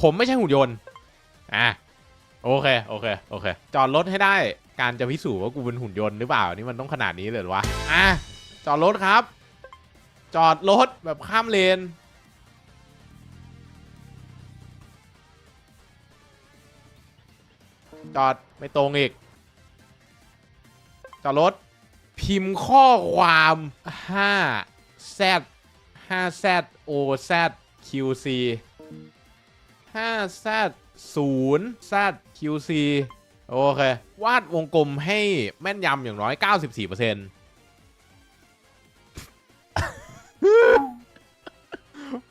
ผมไม่ใช่หุ่นยนต์ อะ โอเค โอเค โอเค จอดรถให้ได้ การจะพิสูจน์ว่ากูเป็นหุ่นยนต์หรือเปล่า นี่มันต้องขนาดนี้เลยหรอวะ อะ จอดรถครับ จอดรถแบบข้ามเลน จอดไม่ตรงอีก จอดรถ พิมพ์ข้อความ5 z 5 z o z q c 5 z 0 z q c โอเค วาดวงกลมให้แม่นยำอย่างน้อย 94%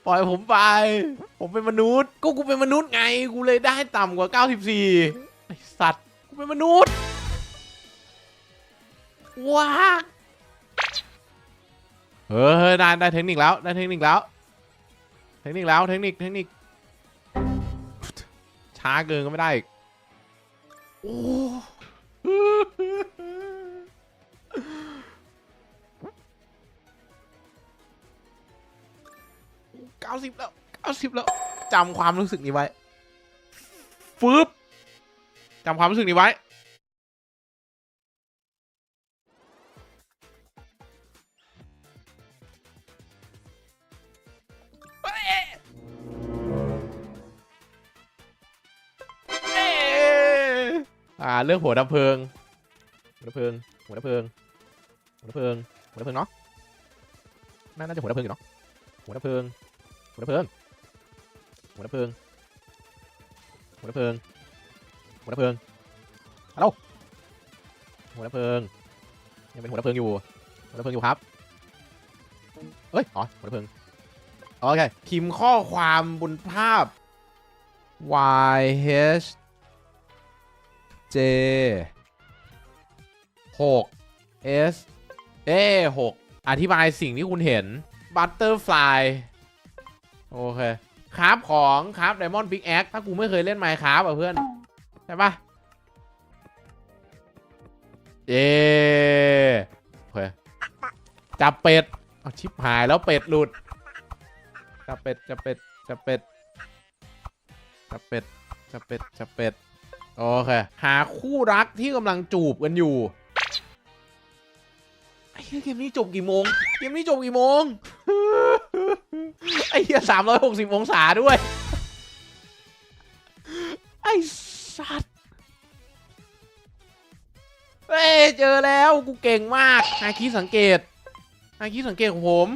ปล่อยผมไป ผมเป็นมนุษย์ ก็กูเป็นมนุษย์ไง กูเลยได้ต่ำกว่า 94ไอสัตว์ กูเป็นมนุษย์ ว้าเฮ้ยได้ได้เทคนิคแล้ว ได้เทคนิคแล้ว เทคนิคแล้ว เทคนิค เทคนิค ช้าเกินก็ไม่ได้อีกโอ้เก้าสิบแล้วเก้าสิบแล้วจำความรู้สึกนี้ไว้ ฟึบจำความรู้สึกนี้ไว้ เรื่องหัวดับเพลิง หัวดับเพลิง หัวดับเพลิง หัวดับเพลิง หัวดับเพลิงเนาะน่าน่าจะหัวดับเพลิงอยู่เนาะ หัวดับเพลิง หัวดับเพลิง หัวดับเพลิง หัวดับเพลิง หัวดับเพลิงฮัลโหลหัวดับเพลิงยังเป็นหัวดับเพลิงอยู่ หัวดับเพลิงอยู่ครับเอ้ย อ๋อ หัวดับเพลิง โอเค พิมพ์ข้อความบนภาพ y h j 6 s a 6อธิบายสิ่งที่คุณเห็น butterfly โอเคคราฟของคราฟ diamond big axe ถ้ากูไม่เคยเล่นไมค์คราฟอะเพื่อน ใช่ปะเย้โอเคจับเป็ดเอาชิปหายแล้วเป็ดหลุด จับเป็ด จับเป็ด จับเป็ด จับเป็ด จับเป็ด จับเป็ด โอเค หาคู่รักที่กำลังจูบกันอยู่ไอ้เกมนี้จบกี่โมง เกมนี้จบกี่โมง ไอ้เหี้ยสามร้อยหกสิบองศาด้วย ไอ้สัตว์เอ้ยเจอแล้วกูเก่งมากฮาคิสังเกตฮาคิสังเกตของผม